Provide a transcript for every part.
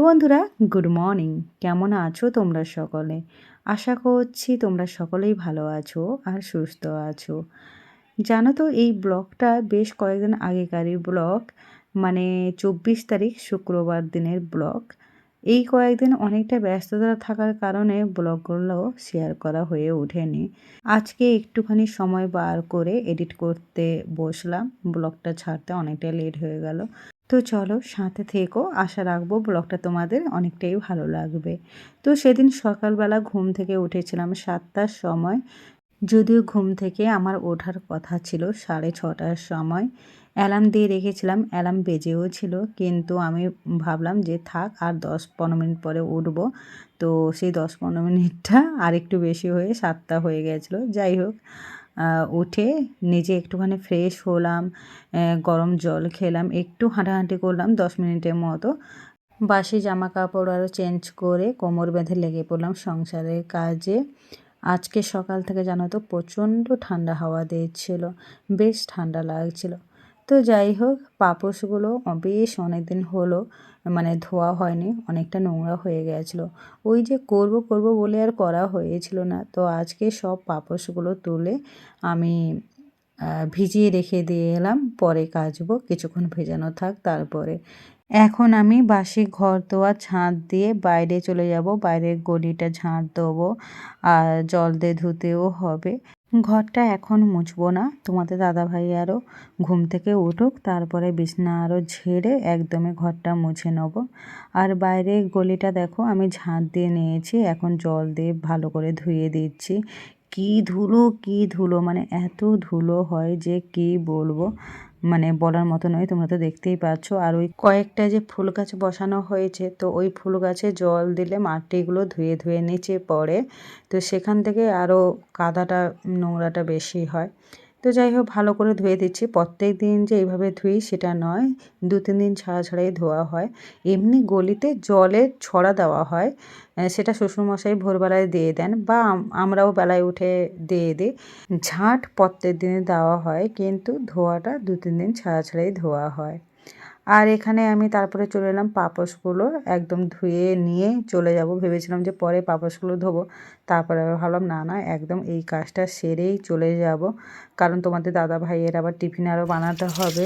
Hello বন্ধুরা, good morning. কেমন আছো তোমরা সকলে? আশা করছি তোমরা সকলেই ভালো আছো আর সুস্থ আছো। জানো তো, এই ব্লগটা বেশ কয়েকদিন আগেকারই ব্লগ মানে চব্বিশ তারিখ শুক্রবার দিনের ব্লগ। এই কয়েকদিন অনেকটা ব্যস্ততা থাকার কারণে ব্লগগুলো শেয়ার করা হয়ে ওঠেনি। আজকে একটুখানি সময় বার করে এডিট করতে বসলাম। ব্লগটা ছাড়তে অনেকটা লেট হয়ে গেল। তো চলো সাথে থেকো, আশা রাখব ব্লগটা তোমাদের অনেকটাই ভালো লাগবে। তো সেদিন সকালবেলা ঘুম থেকে উঠেছিলাম সাতটার সময়। যদিও ঘুম থেকে আমার ওঠার কথা ছিল সাড়ে ছটার সময়। অ্যালার্ম দিয়ে রেখেছিলাম, অ্যালার্ম বেজেও ছিল। কিন্তু আমি ভাবলাম যে থাক, আর দশ পনেরো মিনিট পরে উঠব। তো সেই দশ পনেরো মিনিটটা আর একটু বেশি হয়ে সাতটা হয়ে গেছিল। যাই হোক উঠে নিজে একটুখানি ফ্রেশ হলাম গরম জল খেলাম, একটু হাঁটাহাঁটি করলাম দশ মিনিটের মতো। বাসি জামা কাপড় আরও চেঞ্জ করে কোমর বেঁধে লেগে পড়লাম সংসারের কাজে। আজকে সকাল থেকে জানো তো প্রচণ্ড ঠান্ডা হাওয়া দিচ্ছিল বেশ ঠান্ডা লাগছিল। তো যাই হোক, পাপোশগুলো বেশ অনেক দিন হলো মানে ধোয়া হয়নি, অনেকটা নোংরা হয়ে গেছিল। ওই যে করব করব বলে আর করা হয়েছিল না। তো আজকে সব পাপোশগুলো তুলে আমি ভিজিয়ে রেখে দিয়ে এলাম, পরে কাচবো, কিছুক্ষণ ভেজানো থাক তারপরে। এখন আমি বাসি ঘর দোয়া ঝাঁট দিয়ে বাইরে চলে যাব, বাইরের গলিটা ঝাঁট দেবো, আর জল দিয়ে ধুতেও হবে। ঘরটা এখন মুছবো না। তোমাদের দাদা ভাই আরও ঘুম থেকে উঠুক, তারপরে বিছনা আরও ঝেড়ে একদমই ঘরটা মুছে নেব। আর বাইরে গলিটা দেখো, আমি ঝাঁট দিয়ে নিয়েছি, এখন জল দিয়ে ভালো করে ধুয়ে দিচ্ছি। কি ধুলো কি ধুলো মানে এত ধুলো হয় যে কি বলব? মানে বলার মতো নয়, তোমরা তো দেখতেই পাচ্ছ। আর ওই কয়েকটা যে ফুল গাছ বসানো হয়েছে, তো ওই ফুল গাছে জল দিলে মাটিগুলো ধুয়ে ধুয়ে নিচে পড়ে। তো সেখান থেকে আরও কাদাটা, নোংরাটা বেশি হয়। তো যাই হোক, ভালো করে ধুয়ে দিচ্ছি। প্রত্যেক দিন যে এইভাবে ধুই সেটা নয়। দু, তিন দিন ছাড়া ছাড়াই ধোয়া হয়। এমনি গলিতে জলে ছড়া দেওয়া হয় সেটা শ্বশুরমশাই ভোরবেলায় দিয়ে দেন বা আমরাও বেলায় উঠে দিয়ে দিই। ঝাঁট প্রত্যেক দিনে দেওয়া হয়, কিন্তু ধোয়াটা দু, তিন দিন ছাড়া ছাড়াই ধোয়া হয়। আর এখানে আমি তারপরে চলে এলাম পাপোশগুলো একদম ধুয়ে নিয়ে চলে যাব। ভেবেছিলাম যে পরে পাপোশগুলো ধোবো। তারপরে ভাবলাম, না না, একদম এই কাজটা সেরেই চলে যাব। কারণ তোমাদের দাদা ভাইয়ের আবার টিফিন আরও বানাতে হবে।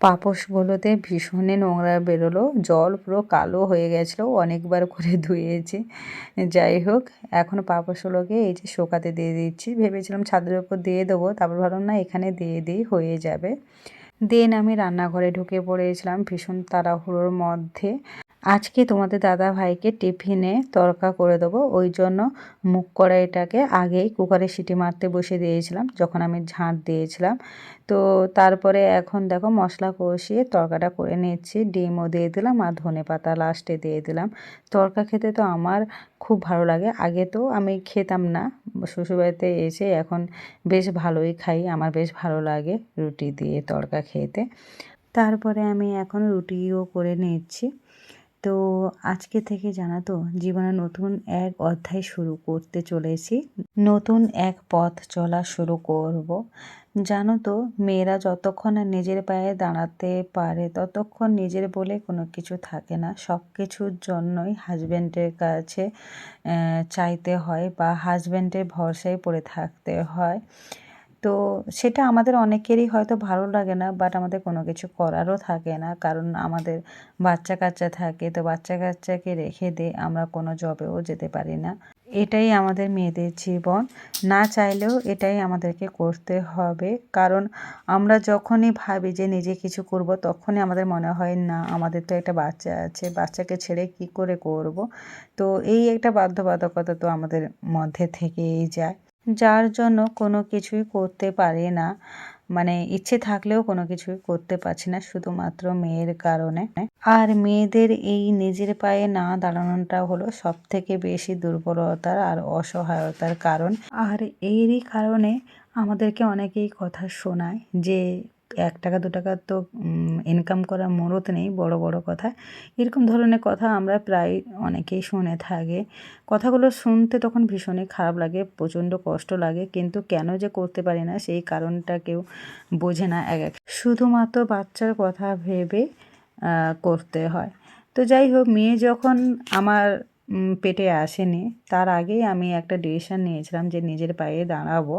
পাপোশগুলোতে ভীষণই নোংরা বেরোলো, জল পুরো কালো হয়ে গেছিল, অনেকবার করে ধুয়েছি। যাই হোক, এখন পাপোশগুলোকে এই যে শোকাতে দিয়ে দিচ্ছি। ভেবেছিলাম ছাদের উপর দিয়ে দেবো, তারপর ভাবলাম না এখানে দিয়ে দিই, হয়ে যাবে। দেন আমি রান্নাঘরে ঢুকে পড়েছিলাম ভীষণ তাড়াহুড়োর মধ্যে। আজকে তোমাদের দাদা ভাইকে টিফিনে তরকা করে দেবো। ওই জন্য মুখ কড়াইটাকে আগেই কুকারে সিটি মারতে বসে দিয়েছিলাম, যখন আমি ঝাঁট দিয়েছিলাম। তো তারপরে এখন দেখো মশলা কষিয়ে তরকাটা করে নিচ্ছি, ডিমও দিয়ে দিলাম আর ধনে পাতা লাস্টে দিয়ে দিলাম। তরকা খেতে তো আমার খুব ভালো লাগে, আগে তো আমি খেতাম না। শ্বশুরবাড়িতে এসে এখন বেশ ভালোই খাই, আমার বেশ ভালো লাগে রুটি দিয়ে তরকা খেতে। তারপরে আমি এখন রুটিও করে নিচ্ছি। তো আজকে থেকে জানা তো, জীবনে নতুন এক অধ্যায় শুরু করতে চলেছি। নতুন এক পথ চলা শুরু করব। জানো তো, মেয়েরা যতক্ষণ নিজের পায়ে দাঁড়াতে পারে, ততক্ষণ নিজের বলে কোনো কিছু থাকে না। সব কিছুর জন্যই হাজব্যান্ডের কাছে চাইতে হয় বা হাজব্যান্ডের ভরসায় পড়ে থাকতে হয়। তো সেটা আমাদের অনেকেরই হয়তো ভালো লাগে না বাট আমাদের কোনো কিছু করারও থাকে না। কারণ আমাদের বাচ্চা কাচ্চা থাকে, তো বাচ্চা কাচ্চাকে রেখে দিয়ে আমরা কোনো জবেও যেতে পারি না। এটাই আমাদের মেয়েদের জীবন। না চাইলেও এটাই আমাদেরকে করতে হবে। কারণ আমরা যখনই ভাবি যে নিজে কিছু করব, তখনই আমাদের মনে হয়, না, আমাদের তো একটা বাচ্চা আছে, বাচ্চাকে ছেড়ে কি করে করব? তো এই একটা বাধ্যবাধকতা তো আমাদের মধ্যে থেকেই যায়। যার জন্য কোনো কিছুই করতে পারে না। মানে ইচ্ছে থাকলেও কোনো কিছুই করতে পারছি না, শুধুমাত্র মেয়ের কারণে। আর মেয়েদের এই নিজের পায়ে না দাঁড়ানোটা হলো সব থেকে বেশি দুর্বলতার আর অসহায়তার কারণ। আর এরই কারণে আমাদেরকে অনেকেই কথা শোনায় যে এক টাকা, দু টাকা তো ইনকাম করা মুরত নেই, বড় বড় কথা। এরকম ধরনের কথা আমরা প্রায় অনেকেই শুনে থাকি। কথাগুলো শুনতে তখন ভীষণই খারাপ লাগে, প্রচণ্ড কষ্ট লাগে, কিন্তু কেন যে করতে পারি না, সেই কারণটা কেউ বোঝে না এক এক। শুধুমাত্র বাচ্চার কথা ভেবে করতে হয়। তো যাই হোক, মেয়ে যখন আমার পেটে আসেনি। তার আগেই আমি একটা ডিসিশন নিয়েছিলাম যে নিজের পায়ে দাঁড়াবো।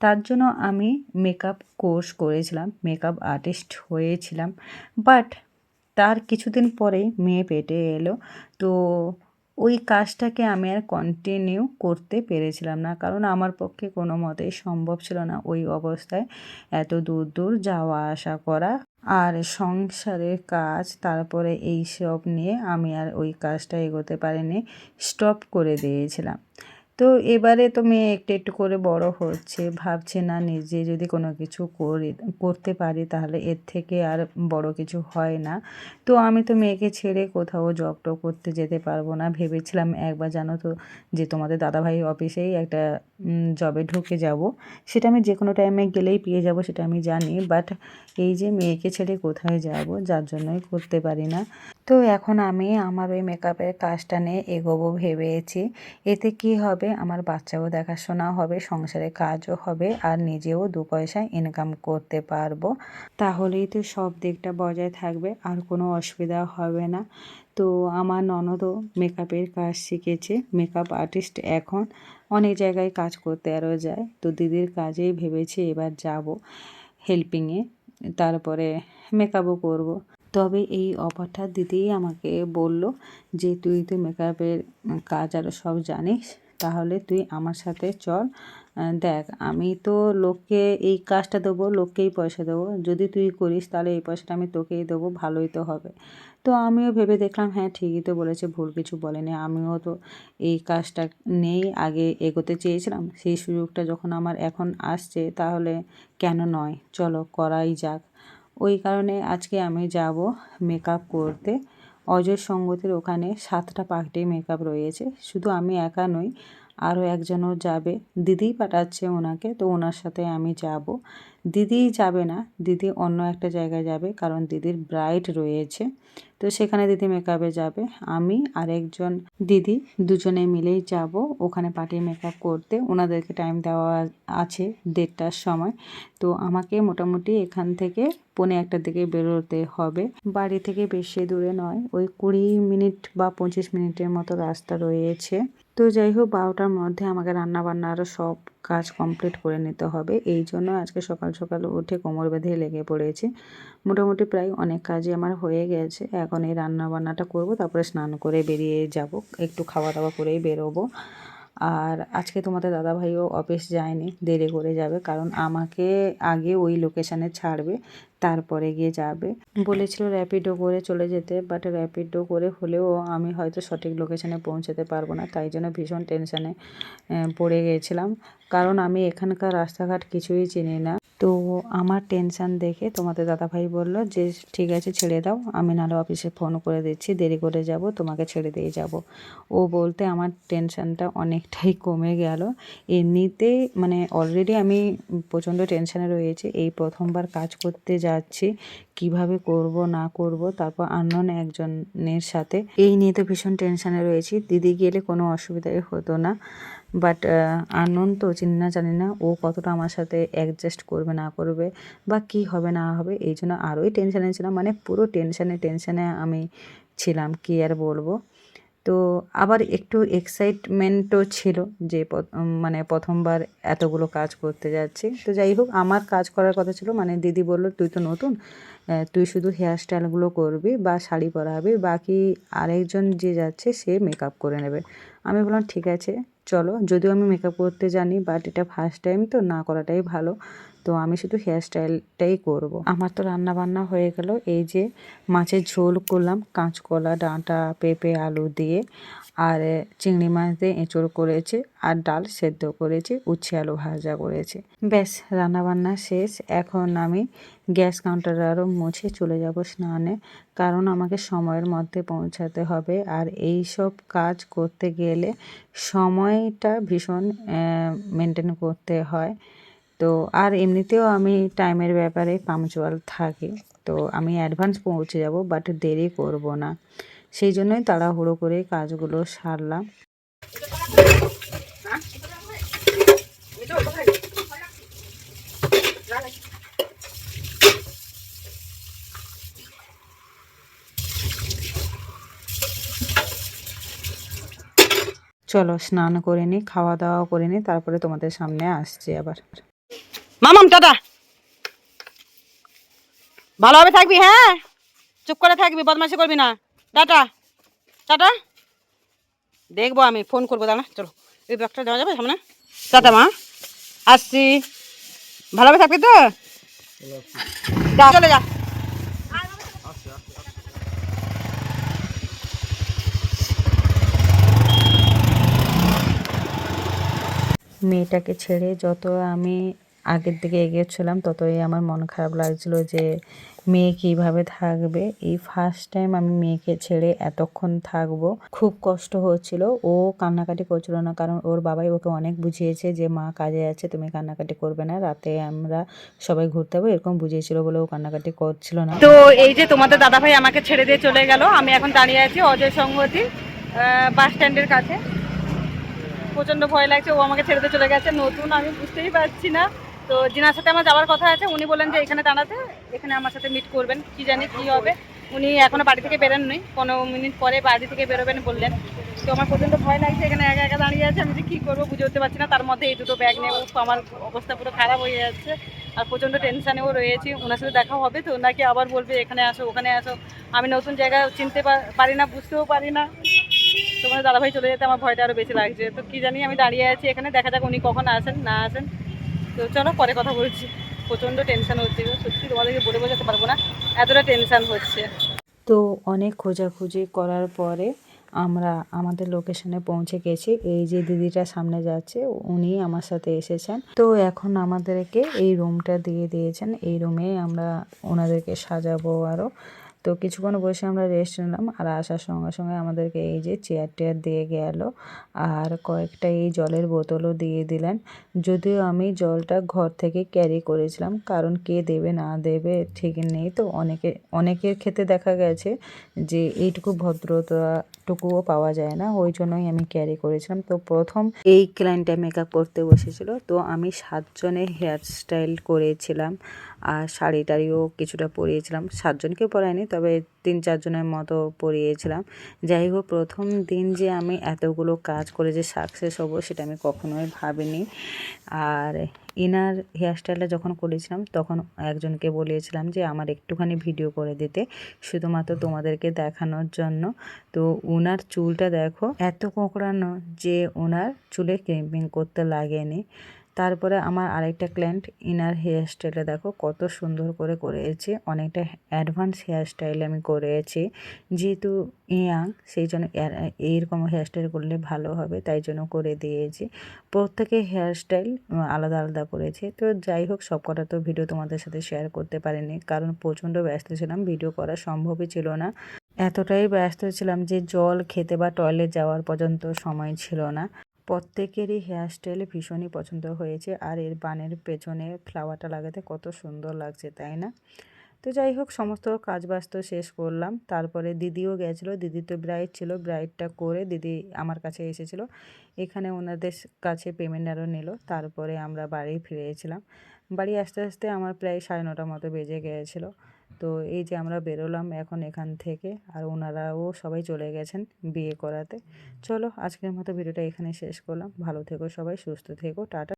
তার জন্য আমি মেকআপ কোর্স করেছিলাম মেকআপ আর্টিস্ট হয়েছিলাম। বাট তার কিছুদিন পরেই মেয়ে পেটে এলো। তো ওই কাজটাকে আমি আর কন্টিনিউ করতে পেরেছিলাম না। কারণ আমার পক্ষে কোনো মতেই সম্ভব ছিল না ওই অবস্থায় এত দূর দূর যাওয়া আসা করা। আর সংসারের কাজ, তারপরে এই সব নিয়ে আমি আর ওই কাজটা এগোতে পারিনি। স্টপ করে দিয়েছিলাম। তো এবারে তো মেয়ে একটু একটু করে বড় হচ্ছে, ভাবছে না নিজে যদি কোনো কিছু করি, করতে পারি তাহলে এর থেকে আর বড় কিছু হয় না। তো আমি তো মেয়েকে ছেড়ে কোথাও জব টব করতে যেতে পারব না। ভেবেছিলাম একবার জানো তো যে তোমাদের দাদাভাই অফিসেই একটা জবে ঢুকে যাব। সেটা আমি যে কোনো টাইমে গেলেই পেয়ে যাব সেটা আমি জানি। বাট এই যে মেয়েকে ছেড়ে কোথায় যাব, যার জন্যই করতে পারি না। তো এখন আমি আমার ওই মেকআপের কাজটা নিয়ে এগোবো ভেবেছি। এতে কি হবে? আমার বাচ্চাও দেখাশোনা হবে, সংসারে কাজও হবে, আর নিজেও দু পয়সা ইনকাম করতে পারব। তাহলেই তো সব দিকটা বজায় থাকবে, আর কোনো অসুবিধা হবে না। তো আমার ননদও মেকআপের কাজ শিখেছে মেকআপ আর্টিস্ট এখন। অনেক জায়গায় কাজ করতে আরও যায়, তো দিদির কাজেই ভেবেছি এবার যাব হেল্পিংয়ে তারপরে মেকআপও করব। তবে এই অফারটা দিতেই আমাকে বলল যে, তুই তো মেকআপের কাজ আরও সব জানিস, তাহলে তুই আমার সাথে চল। দেখ, আমি তো লোককে এই কাজটা দেবো, লোককেই পয়সা দেবো। যদি তুই করিস, তাহলে এই পয়সাটা আমি তোকেই দেবো, ভালোই তো হবে। তো আমিও ভেবে দেখলাম হ্যাঁ ঠিকই তো বলেছে, ভুল কিছু বলেনি। আমিও তো এই কাজটা নেই আগে এগোতে চেয়েছিলাম। সেই সুযোগটা যখন আমার এখন আসছে, তাহলে কেন নয়? চলো, করাই যাক। ওই কারণে আজকে আমি যাব মেকআপ করতে। অজয় সঙ্গতের ওখানে সাতটা পার্টি মেকআপ রয়েছে। শুধু আমি একা নই, আরও একজনও যাবে। দিদি পাঠাচ্ছে ওনাকে, তো ওনার সাথে আমি যাব। দিদি যাবে না, দিদি অন্য একটা জায়গায় যাবে কারণ দিদির ব্রাইড রয়েছে। তো সেখানে দিদি মেকআপে যাবে। আমি আর একজন দিদি দুজনে মিলেই যাব। ওখানে পার্টি মেকআপ করতে। ওনাদেরকে টাইম দেওয়া আছে দেড়টার সময়। তো আমাকে মোটামুটি এখান থেকে পৌনে একটার দিকে বেরোতে হবে। বাড়ি থেকে বেশি দূরে নয়, ওই কুড়ি মিনিট বা পঁচিশ মিনিটের মতো রাস্তা রয়েছে। তো যাই হোক, বারোটার মধ্যে আমাকে রান্না বান্না আরও সব কাজ কমপ্লিট করে নিতে হবে। এই জন্য আজকে সকাল সকাল উঠে কোমর বেঁধে লেগে পড়েছি। মোটামুটি প্রায় অনেক কাজই আমার হয়ে গেছে। এখন এই রান্না বান্নাটা করব, তারপরে স্নান করে বেরিয়ে যাব। একটু খাওয়া দাওয়া করেই বেরোবো। আর আজকে তোমাদের দাদাভাইও অফিস যায়নি, দেরি করে যাবে কারণ আমাকে আগে ওই লোকেশানে ছাড়বে, তারপরে গিয়ে যাবে। বলেছিল র্যাপিডো করে চলে যেতে বাট র্যাপিডো করে হলেও আমি হয়তো সঠিক লোকেশানে পৌঁছাতে পারব না, তাই জন্য ভীষণ টেনশানে পড়ে গিয়েছিলাম কারণ আমি এখানকার রাস্তাঘাট কিছুই চিনি না। তো আমার টেনশান দেখে তোমাদের দাদাভাই বলল যে, ঠিক আছে, ছেড়ে দাও। আমি নাহলে অফিসে ফোন করে দিচ্ছি। দেরি করে যাব, তোমাকে ছেড়ে দিয়ে যাব। ও বলতে আমার টেনশানটা অনেকটাই কমে গেল। এমনিতে মানে অলরেডি আমি প্রচণ্ড টেনশানে রয়েছে। এই প্রথমবার কাজ করতে যাচ্ছি। কীভাবে করব, না করব, তারপর আননোন একজনের সাথে। এই নিয়ে তো ভীষণ টেনশানে রয়েছি। দিদি গেলে কোনো অসুবিধাই হতো না। বাট আননোন তো চিনি না, জানি না। ও কতটা আমার সাথে অ্যাডজাস্ট করবে, না করবে, বা কি হবে, না হবে, এই জন্য আরোই টেনশানে ছিলাম। মানে পুরো টেনশানে টেনশানে আমি ছিলাম, কি আর বলব। তো আবার একটু এক্সাইটমেন্টও ছিল যে মানে প্রথমবার এতগুলো কাজ করতে যাচ্ছি। তো যাই হোক, আমার কাজ করার কথা ছিল মানে দিদি বলল, তুই তো নতুন তুই শুধু হেয়ার স্টাইলগুলো করবি, বা শাড়ি পরাবি, বাকি আরেকজন যে যাচ্ছে, সে মেকআপ করে নেবে। আমি বললাম, ঠিক আছে। চলো, যদিও আমি মেকআপ করতে জানি বাট এটা ফার্স্ট টাইম তো না করাটাই ভালো। তো আমি শুধু হেয়ার স্টাইলটাই করব। আমার তো রান্না বান্না হয়ে গেল। এই যে মাছের ঝোল করলাম, কাঁচকলা, ডাঁটা, পেঁপে, আলু দিয়ে। আর চিংড়ি মাছ দিয়ে এঁচড় করেছে আর ডাল সেদ্ধ করেছি, উচ্ছে আলু ভাজা করেছি। ব্যাস, রান্নাবান্না শেষ। এখন আমি গ্যাস কাউন্টার আরও মুছে চলে যাব স্নানে, কারণ আমাকে সময়ের মধ্যে পৌঁছাতে হবে। আর এই সব কাজ করতে গেলে সময়টা ভীষণ মেনটেন করতে হয়। তো, আর এমনিতেও আমি টাইমের ব্যাপারে পাংচুয়াল থাকি। তো, আমি অ্যাডভান্স পৌঁছে যাব বাট দেরি করব না। সেই জন্যই তাড়াহুড়ো করে কাজগুলো সারলাম। চলো, স্নান করে নিই খাওয়া দাওয়া করে নিই তারপরে তোমাদের সামনে আসছি আবার। মামাম, টাটা। ভালোভাবে থাকবি হ্যাঁ? চুপ করে থাকবি, বদমাশি করবি না। টাটা। টাটা। দেখব আমি, ফোন করব, দাঁড়া, চলো। এই ব্যাগটা দেওয়া যাবে সামনে? টাটা, মা। আসছি। ভালোভাবে থাকবি তো? চলে যা। মেয়েটাকে ছেড়ে যত আমি আগের দিকে এগিয়েছিলাম ততই আমার মন খারাপ লাগছিল যে মেয়ে কীভাবে থাকবে। এই ফার্স্ট টাইম আমি মেয়েকে ছেড়ে এতক্ষণ থাকব, খুব কষ্ট হচ্ছিল। ও কান্নাকাটি করছিল না, কারণ ওর বাবাই ওকে অনেক বুঝিয়েছে যে, মা কাজে আছে, তুমি কান্নাকাটি করবে না, রাতে আমরা সবাই ঘুরতে যাব, এরকম বুঝিয়েছিল বলে ও কান্নাকাটি করছিল না। তো এই যে তোমাদের দাদাভাই আমাকে ছেড়ে দিয়ে চলে গেল, আমি এখন দাঁড়িয়ে আছি অজয় সংহতি বাস স্ট্যান্ডের কাছে। প্রচণ্ড ভয় লাগছে, ও আমাকে ছেড়ে দিয়ে চলে গেছে। নতুন, আমি বুঝতেই পারছি না। তো যিনার সাথে আমার যাওয়ার কথা আছে, উনি বললেন যে এখানে দাঁড়াতে, এখানে আমার সাথে মিট করবেন, কি জানি কি হবে। উনি এখনও বাড়ি থেকে বেরোননি, পনেরো মিনিট পরে বাড়ি থেকে বেরোবেন বললেন। তো আমার প্রচণ্ড ভয় লাগছে, এখানে একা একা দাঁড়িয়ে আছে, আমি যে কী করব বুঝে উঠতে পারছি না, তার মধ্যে এই দুটো ব্যাগ নিয়ে আমার অবস্থা পুরো খারাপ হয়ে যাচ্ছে। আর প্রচণ্ড টেনশানেও রয়েছি ওনার সাথে দেখা হবে তো, নাকি আবার বলবে, এখানে আসো, ওখানে আসো। আমি নতুন জায়গা চিনতে পারি না, বুঝতেও পারি না। তোমার দাদাভাই চলে যেতে আমার ভয়টা আরও বেশি লাগছে। তো কী জানি আমি দাঁড়িয়ে আছি, এখানে দেখা যাক উনি কখন আসেন, না আসেন। তো চলো, পরে কথা বলছি। প্রচণ্ড টেনশন হচ্ছে। সত্যি তোমাদেরকে বলে বোঝাতে পারব না, এতটা টেনশন হচ্ছে। তো অনেক খোঁজাখুঁজি করার পরে আমরা আমাদের লোকেশনে পৌঁছে গেছি। এই যে দিদিটা সামনে যাচ্ছে, উনি আমার সাথে এসেছেন। তো এখন আমাদেরকে এই রুমটা দিয়ে দিয়েছেন। এই রুমে আমরা ওনাদেরকে সাজাবো আরও তো কিছুক্ষণ বসে আমরা রেস্ট নিলাম আর আসার সঙ্গে সঙ্গে আমাদেরকে এই যে চেয়ার টেয়ার দিয়ে গেল আর কয়েকটা এই জলের বোতলও দিয়ে দিলেন। যদিও আমি জলটা ঘর থেকে ক্যারি করেছিলাম, কারণ কে দেবে না দেবে ঠিক নেই তো। অনেকে, অনেকের ক্ষেত্রে দেখা গেছে যে এইটুকু ভদ্রতাটুকুও পাওয়া যায় না, ওই জন্যই আমি ক্যারি করেছিলাম। তো প্রথম এই ক্লায়েন্টটা মেকআপ করতে বসেছিল, তো আমি সাতজনের হেয়ার স্টাইল করেছিলাম। আর শাড়ি টাড়িও কিছুটা পরিয়েছিলাম। সাতজনকে পরাইনি, তবে তিন চারজনের মতো পরিয়েছিলাম। যাই হোক, প্রথম দিন যে আমি এতগুলো কাজ করে যে সাকসেস হব সেটা আমি কখনোই ভাবিনি। আর ইনার হেয়ারস্টাইলটা যখন করেছিলাম, তখন একজনকে বলেছিলাম যে, আমার একটুখানি ভিডিও করে দিতে, শুধুমাত্র তোমাদেরকে দেখানোর জন্য। তো ওনার চুলটা দেখো, এত কোঁকড়ানো যে ওনার চুলে ক্রিম্পিং করতে লাগেনি। তারপরে আমার আরেকটা ক্লায়েন্ট ইনার হেয়ার স্টাইলটা দেখো কত সুন্দর করে করেছে, অনেকটা অ্যাডভান্স হেয়ার স্টাইল আমি করেছি। যেহেতু ইয়াং সেই জন্য এইরকম হেয়ার স্টাইল করলে ভালো হবে, তাই জন্য করে দিয়েছি। প্রত্যেকে হেয়ার স্টাইল আলাদা আলাদা করেছে। তো যাই হোক, সব কটা তো ভিডিও তোমাদের সাথে শেয়ার করতে পারিনি, কারণ প্রচণ্ড ব্যস্ত ছিলাম ভিডিও করা সম্ভবই ছিল না। এতটাই ব্যস্ত ছিলাম যে জল খেতে বা টয়লেট যাওয়ার পর্যন্ত সময় ছিল না। প্রত্যেকেরই হেয়ার স্টাইল ভীষণই পছন্দ হয়েছে আর এর বানের পেছনে ফ্লাওয়ারটা লাগাতে কত সুন্দর লাগছে, তাই না? তো যাই হোক, সমস্ত কাজবাজ তো শেষ করলাম। তারপরে দিদিও গেছিল, দিদি তো ব্রাইড ছিল ব্রাইডটা করে দিদি আমার কাছে এসেছিল। এখানে ওনাদের কাছে পেমেন্ট আরও নিল, তারপরে আমরা বাড়ি ফিরেছিলাম। বাড়ি আস্তে আস্তে আমার প্রায় সাড়ে নটার মতো বেজে গিয়েছিল তো এই যে আমরা বেরোলাম এখন এখান থেকে আর ওনারাও সবাই চলে গেছেন বিয়ে করাতে। চলো আজকের মতো ভিডিওটা এখানে শেষ করলাম। ভালো থেকো সবাই, সুস্থ থেকো, টাটা।